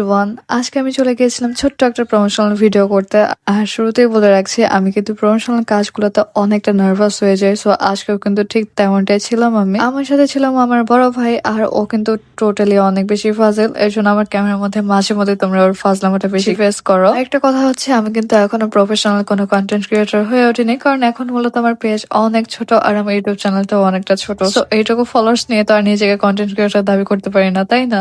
Everyone আজকে আমি চলে গিয়েছিলাম ছোট্ট একটা প্রমোশনাল ভিডিও করতে। আর শুরুতেই বলে রাখছি আমি কিন্তু প্রমোশনাল কাজগুলোতে অনেকটা নার্ভাস হয়ে যাই সো আজকেও কিন্তু ঠিক তেমনটাই ছিলাম আমি। আমার সাথে ছিলাম আমার বড় ভাই আর ও কিন্তু টোটালি অনেক বেশি ফাজেল এর জন্য আমার ক্যামেরার মধ্যে মাঝে মধ্যে তোমরা ওর ফাজলামোটা বেশি ফেস করো। একটা কথা হচ্ছে আমি কিন্তু এখনও প্রফেশনাল কোনো কন্টেন্ট ক্রিয়েটর হয়ে ওঠিনি কারণ এখন মূলত আমার পেজ অনেক ছোট আর আমার ইউটিউব চ্যানেলটাও অনেকটা ছোট। তো এইটুকু ফলোয়ার্স নিয়ে তো আর নিজেকে কন্টেন্ট ক্রিয়েটর দাবি করতে পারি না তাই না?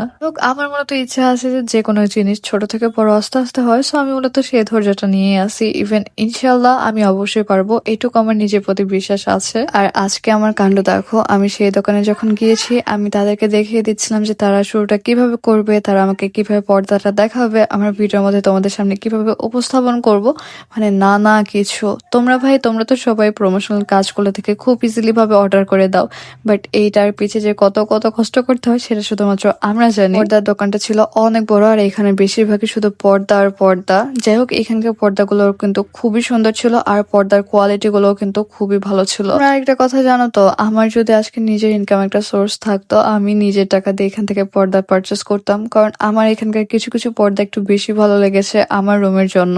আমার মূলত ইচ্ছা আছে যে কোনো জিনিস ছোট থেকে বড় আস্তে আস্তে হয় সো আমি মূলত সেই ধৈর্যটা নিয়ে আসি ইভেন ইনশাল্লাহ আমি অবশ্যই পারব এইটুকু আমার নিজের প্রতি বিশ্বাস আছে। আর আজকে আমার কাণ্ড দেখো, আমি সেই দোকানে যখন গিয়েছি, আমি তাদেরকে দেখিয়ে দিচ্ছিলাম যে তারা শুরুটা কীভাবে করবে, তারা আমাকে কীভাবে পর্দাটা দেখাবে, আমার ভিডিওর মধ্যে তোমাদের সামনে কীভাবে উপস্থাপন করব মানে না না কিছু। তোমরা ভাই, তোমরা তো সবাই প্রমোশনাল কাজগুলো থেকে খুব ইজিলি ভাবে অর্ডার করে দাও বাট এইটার পিছে যে কত কত কষ্ট করতে হয়, সেটা শুধুমাত্র আমরা জানি। পর্দার দোকানটা ছিল অনেক বড় এখানে বেশিরভাগই শুধু পর্দা আর পর্দা। যাই হোক, এখানকার পর্দাগুলো কিন্তু খুবই সুন্দর ছিল আর পর্দার কোয়ালিটি গুলো কিন্তু খুবই ভালো ছিল। আর একটা কথা জানো তো, আমার যদি আজকে নিজের ইনকাম একটা সোর্স থাকতো, আমি নিজের টাকা দিয়ে এখান থেকে পর্দা পারচেস করতাম। কারণ আমার এখানকার কিছু কিছু পর্দা একটু বেশি ভালো লেগেছে আমার রুমের জন্য।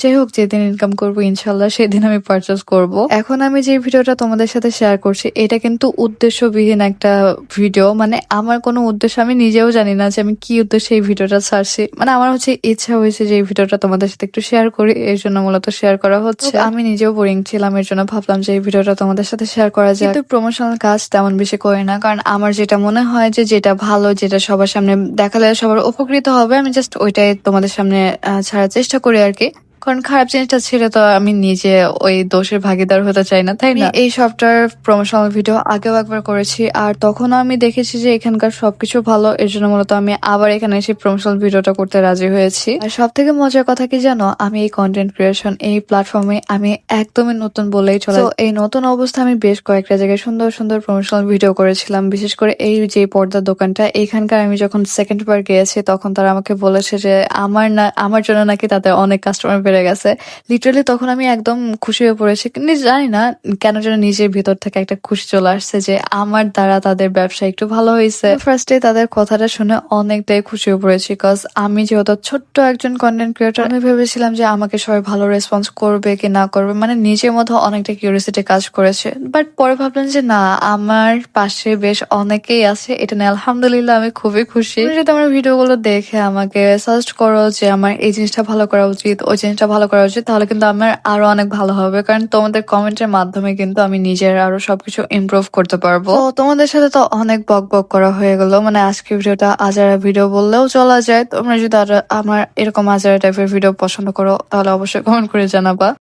যাই হোক যেদিন ইনকাম করব ইনশাল্লাহ সেদিন আমি পারচেস করব। এখন আমি যে ভিডিওটা তোমাদের সাথে শেয়ার করছি এটা কিন্তু উদ্দেশ্যবিহীন একটা ভিডিও মানে আমার কোনো উদ্দেশ্য আমি নিজেও জানি না যে আমি কি উদ্দেশ্যে এই ভিডিওটা ছাড়ছি। মানে আমার হচ্ছে ইচ্ছা হয়েছে যে এই ভিডিওটা তোমাদের সাথে একটু শেয়ার করি এর জন্য মূলত শেয়ার করা হচ্ছে। আমি নিজেও বোরিং ছিলাম এর জন্য ভাবলাম যে এই ভিডিওটা তোমাদের সাথে শেয়ার করা যায় কিন্তু প্রমোশনাল কাজ তেমন বেশি করি না কারণ আমার যেটা মনে হয় যে যেটা ভালো যেটা সবার সামনে দেখালে সবার উপকৃত হবে আমি জাস্ট ওইটাই তোমাদের সামনে ছাড়ার চেষ্টা করি আর কি। কারণ খারাপ জিনিসটা ছেড়ে তো আমি নিজে ওই দোষের ভাগিদার হতে চাই না তাই না? এই সবটার প্রমোশনাল ভিডিও আগেও একবার করেছি আর তখন আমি দেখেছি যে এখানকার সবকিছু ভালো এর জন্য মূলত আমি আবার এখানে এসে প্রমোশনাল ভিডিওটা করতে রাজি হয়েছি। আর সব থেকে মজার কথা কি জানো? আমি এই কন্টেন্ট ক্রিয়েশন এই প্ল্যাটফর্মে আমি একদমই নতুন বলেই চলে এই নতুন অবস্থা আমি বেশ কয়েকটা জায়গায় সুন্দর সুন্দর প্রমোশনাল ভিডিও করেছিলাম বিশেষ করে এই যে পর্দার দোকানটা এখানকার আমি যখন সেকেন্ড বার গিয়েছি তখন তারা আমাকে বলেছে যে আমার না আমার জন্য নাকি তাদের অনেক কাস্টমার বেড়ে গেছে। লিটারালি তখন আমি একদম খুশি হয়ে পড়েছি। জানি না কেন যেন নিজের ভিতর থেকে একটা খুশি চলে আসছে যে আমার দ্বারা তাদের ব্যবসা একটু ভালো হয়েছে। ফার্স্টে তাদের কথাটা শুনে অনেকটাই খুশি হয়ে পড়েছি বিকজ আমি যেহেতু ছোট্ট একজন কন্টেন্ট ক্রিয়েটর আমি ভেবেছিলাম যে আমাকে সবাই ভালো রেসপন্স করবে কি না করবে। মানে নিজের মধ্যে অনেকটা কিউরিয়াসিটি কাজ করেছে। বাট পরে ভাবলাম যে না, আমার পাশে বেশ অনেকেই আছে। এটা নিয়ে আলহামদুলিল্লাহ আমি খুবই খুশি। যদি আমার ভিডিওগুলো দেখে আমাকে সাজেস্ট করো যে আমার এই জিনিসটা ভালো করা উচিত, ওই জিনিসটা ভালো করা উচিত, তাহলে কিন্তু আমার আরও অনেক ভালো হবে। কারণ তোমাদের কমেন্টের মাধ্যমে কিন্তু আমি নিজের আরও সবকিছু ইমপ্রুভ করতে পারব। তোমাদের সাথে তো অনেক বক বক করা হয়ে গেল। মানে আজকে ভিডিওটা আজারা ভিডিও বললেও চলা যায়। তোমরা যদি আমার এরকম আজারা টাইপের ভিডিও পছন্দ করো, তাহলে অবশ্যই কমেন্ট করে জানাবা।